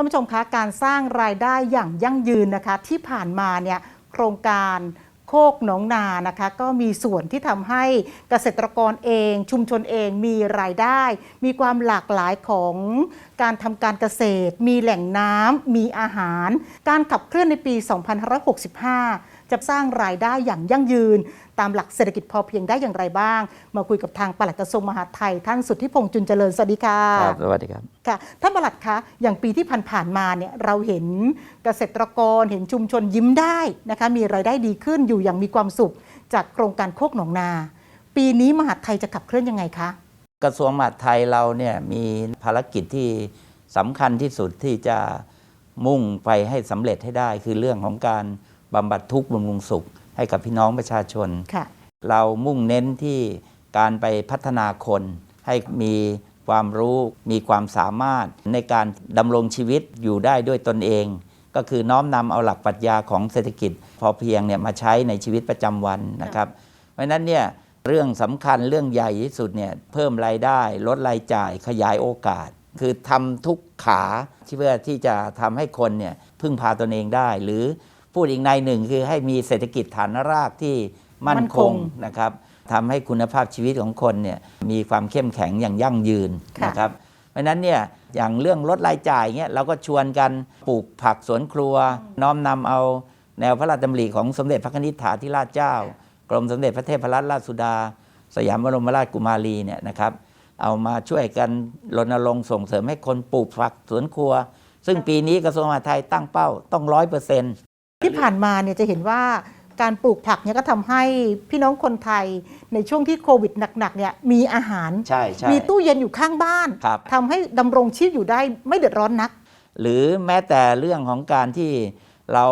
านผู้ชมคะการสร้างรายได้อย่างยั่งยืนนะคะ ที่ผ่านมาเนี่ยโครงการโคกหนองนานะคะ ก็มีส่วนที่ทำให้เกษตรกรเอง ชุมชนเองมีรายได้ มีความหลากหลายของการทำการเกษตร มีแหล่งน้ำมีอาหาร การขับเคลื่อนในปี 2565 จะสร้างรายได้อย่างยั่งยืน ตามหลักเศรษฐกิจพอเพียงได้อย่างไรบ้าง มาคุยกับทางปลัดกระทรวงมหาดไทยท่านสุทธิพงษ์จุนเจริญสวัสดีค่ะครับสวัสดีครับค่ะท่านปลัดคะอย่างปีที่ผ่านๆมาเนี่ยเราเห็นเกษตรกรเห็นชุมชนยิ้มได้นะคะมีรายได้ดีขึ้นอยู่อย่างมีความสุข จากโครงการโคกหนองนา ปีนี้มหาดไทยจะขับเคลื่อนยังไงคะกระทรวงมหาดไทยเราเนี่ยมีภารกิจที่สำคัญที่สุดที่จะมุ่งไปให้สำเร็จให้ได้คือเรื่องของการ บำบัดทุกข์บำรุงสุข ให้กับพี่น้องประชาชนค่ะเรามุ่งเน้นที่การไปพัฒนาคนให้มีความรู้มีความสามารถในการดำรงชีวิตอยู่ได้ด้วยตนเอง ก็คือน้อมนำเอาหลักปรัชญาของเศรษฐกิจ พอเพียงเนี่ยมาใช้ในชีวิตประจำวันนะครับ เพราะฉะนั้นเนี่ยเรื่องสำคัญเรื่องใหญ่ที่สุดเนี่ยเพิ่มรายได้ลดรายจ่ายขยายโอกาส คือทำทุกขาที่เพื่อที่จะทำให้คนเนี่ยพึ่งพาตนเองได้ หรือ พูดอีกในหนึ่งคือให้มีเศรษฐกิจฐานรากที่มั่นมั่นคคงงนะครับทำให้คุณภาพชีวิตของคนเนี่ยมีความเข้มแข็งอย่างยั่งยืนค่ะนะครับเพราะฉะนั้นเนี่ยอย่างเรื่องลดรายจ่ายเงี้ยเราก็ชวนกันปลูกผักสวนครัว น้อมนำเอาแนวพระราชดำริของสมเด็จพระนิธิถาธิราชเจ้า กรมสมเด็จพระเทพรัตนราชสุดา สยามบรมราชกุมารีเนี่ยนะครับเอามาช่วยกันรณรงค์ส่งเสริมให้คนปลูกผักสวนครัว ซึ่งปีนี้กระทรวงมหาดไทยตั้งเป้าต้องร้อยเปอร์เซ็นต์ ที่ผ่านมาเนี่ยจะเห็นว่าการปลูกผักเนี่ยก็ทำให้พี่น้องคนไทยในช่วงที่โควิดหนักๆเนี่ยมีอาหาร ใช่ใช่ มีตู้เย็นอยู่ข้างบ้านครับ ทำให้ดำรงชีพอยู่ได้ไม่เดือดร้อนนัก หรือแม้แต่เรื่องของการที่เรา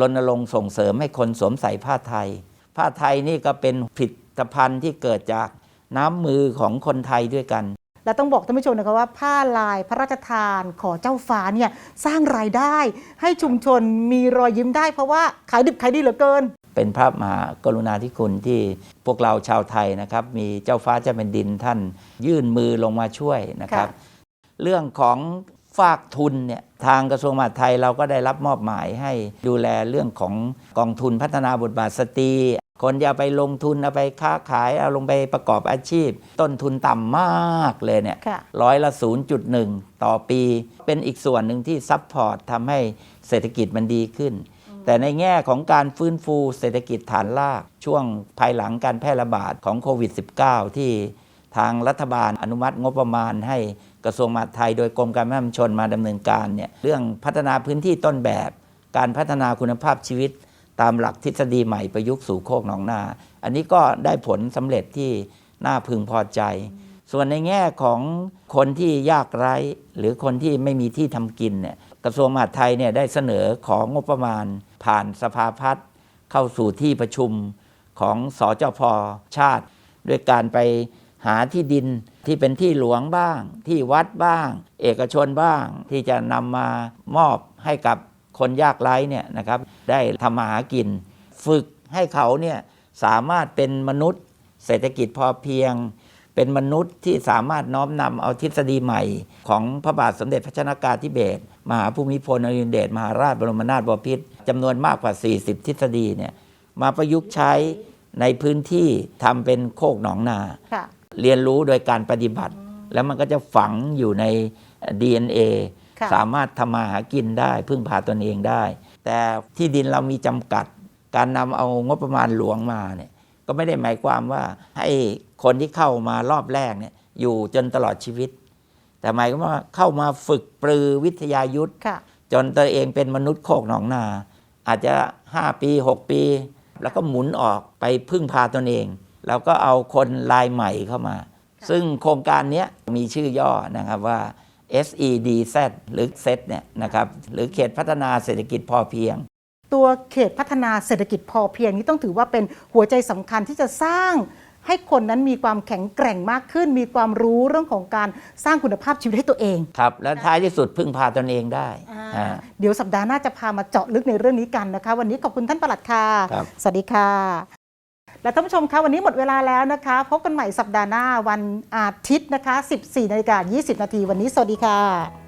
รณรงค์ส่งเสริมให้คนสวมใส่ผ้าไทย ผ้าไทยนี่ก็เป็นผลิตภัณฑ์ที่เกิดจากน้ำมือของคนไทยด้วยกัน และต้องบอกท่านผู้ชมนะคะว่าผ้าลายพระราชทานขอเจ้าฟ้าเนี่ยสร้างรายได้ให้ชุมชนมีรอยยิ้มได้ เพราะว่าขายดิบขายดีเหลือเกิน เป็นพระมหากรุณาธิคุณที่พวกเราชาวไทยนะครับ มีเจ้าฟ้าเจ้าแผ่นดินท่านยื่นมือลงมาช่วยนะครับ เรื่องของฝากทุนเนี่ยทางกระทรวงมหาดไทยเราก็ได้รับมอบหมายให้ดูแลเรื่องของกองทุนพัฒนาบทบาทสตรี คนอย่าไปลงทุนเอาไปค้าขายเอาลงไปประกอบอาชีพ ต้นทุนต่ำมากเลยเนี่ยค่ะร้อยละ 0.1 ต่อปี เป็นอีกส่วนหนึ่งที่ซัพพอร์ตทำให้เศรษฐกิจมันดีขึ้น แต่ในแง่ของการฟื้นฟูเศรษฐกิจฐานราก ช่วงภายหลังการแพร่ระบาดของโควิด -19 ที่ทางรัฐบาลอนุมัติงบประมาณให้กระทรวงมหาดไทย โดยกรมการพัฒนาชนมาดำเนินการเนี่ยเรื่องพัฒนาพื้นที่ต้นแบบ การพัฒนาคุณภาพชีวิต ตามหลักทฤษฎีใหม่ประยุกต์สู่โคกหนองนา อันนี้ก็ได้ผลสำเร็จที่น่าพึงพอใจ ส่วนในแง่ของคนที่ยากไร้ หรือคนที่ไม่มีที่ทำกินเนี่ยกระทรวงมหาดไทยเนี่ยได้เสนอของงบประมาณ ผ่านสภาพัฒน์เข้าสู่ที่ประชุมของสจพชาติ ด้วยการไปหาที่ดินที่เป็นที่หลวงบ้าง ที่วัดบ้าง เอกชนบ้าง ที่จะนำมามอบให้กับคนยากไร้เนี่ยนะครับ ได้ทำมาหากิน ฝึกให้เขาเนี่ยสามารถเป็นมนุษย์ เศรษฐกิจพอเพียง เป็นมนุษย์ที่สามารถน้อมนำเอาทฤษฎีใหม่ ของพระบาทสมเด็จพระชนากาธิเบศรมหาภูมิพลอดุลยเดชมหาราชบรมนาถบพิตรจำนวนมากกว่า 40 ทฤษฎีเนี่ยมาประยุกต์ใช้ในพื้นที่ทำเป็นโคกหนองนาค่ะเรียนรู้โดยการปฏิบัติ แล้วมันก็จะฝังอยู่ใน DNA ค่ะสามารถทำมาหากินได้ พึ่งพาตนเองได้ แต่ที่ดินเรามีจำกัด การนำเอางบประมาณหลวงมาเนี่ยก็ไม่ได้หมายความว่าให้คนที่เข้ามารอบแรกเนี่ยอยู่จนตลอดชีวิต แต่หมายความว่าเข้ามาฝึกปรือวิทยายุทธค่ะจนตัวเองเป็นมนุษย์โคกหนองนา อาจจะ 5 ปี 6 ปี แล้วก็หมุนออกไปพึ่งพาตนเอง แล้วก็เอาคนรายใหม่เข้ามา ซึ่งโครงการเนี้ยมีชื่อย่อนะครับว่า SEDZ หรือ SET เนี่ยนะครับหรือเขตพัฒนาเศรษฐกิจพอเพียง ตัวเขตพัฒนาเศรษฐกิจพอเพียงนี้ต้องถือว่าเป็นหัวใจสำคัญที่จะสร้างให้คนนั้นมีความแข็งแกร่งมากขึ้น มีความรู้เรื่องของการสร้างคุณภาพชีวิตให้ตัวเอง ครับ และท้ายที่สุดพึ่งพาตนเองได้อ่า เดี๋ยวสัปดาห์หน้าจะพามาเจาะลึกในเรื่องนี้กันนะคะ วันนี้ขอบคุณท่านประหลัดค่ะ ครับ สวัสดีค่ะ และท่านผู้ชมคะวันนี้หมดเวลาแล้วนะคะ พบกันใหม่สัปดาห์หน้าวันอาทิตย์นะคะ 14นาฬิกา20 นาทีวันนี้สวัสดีค่ะ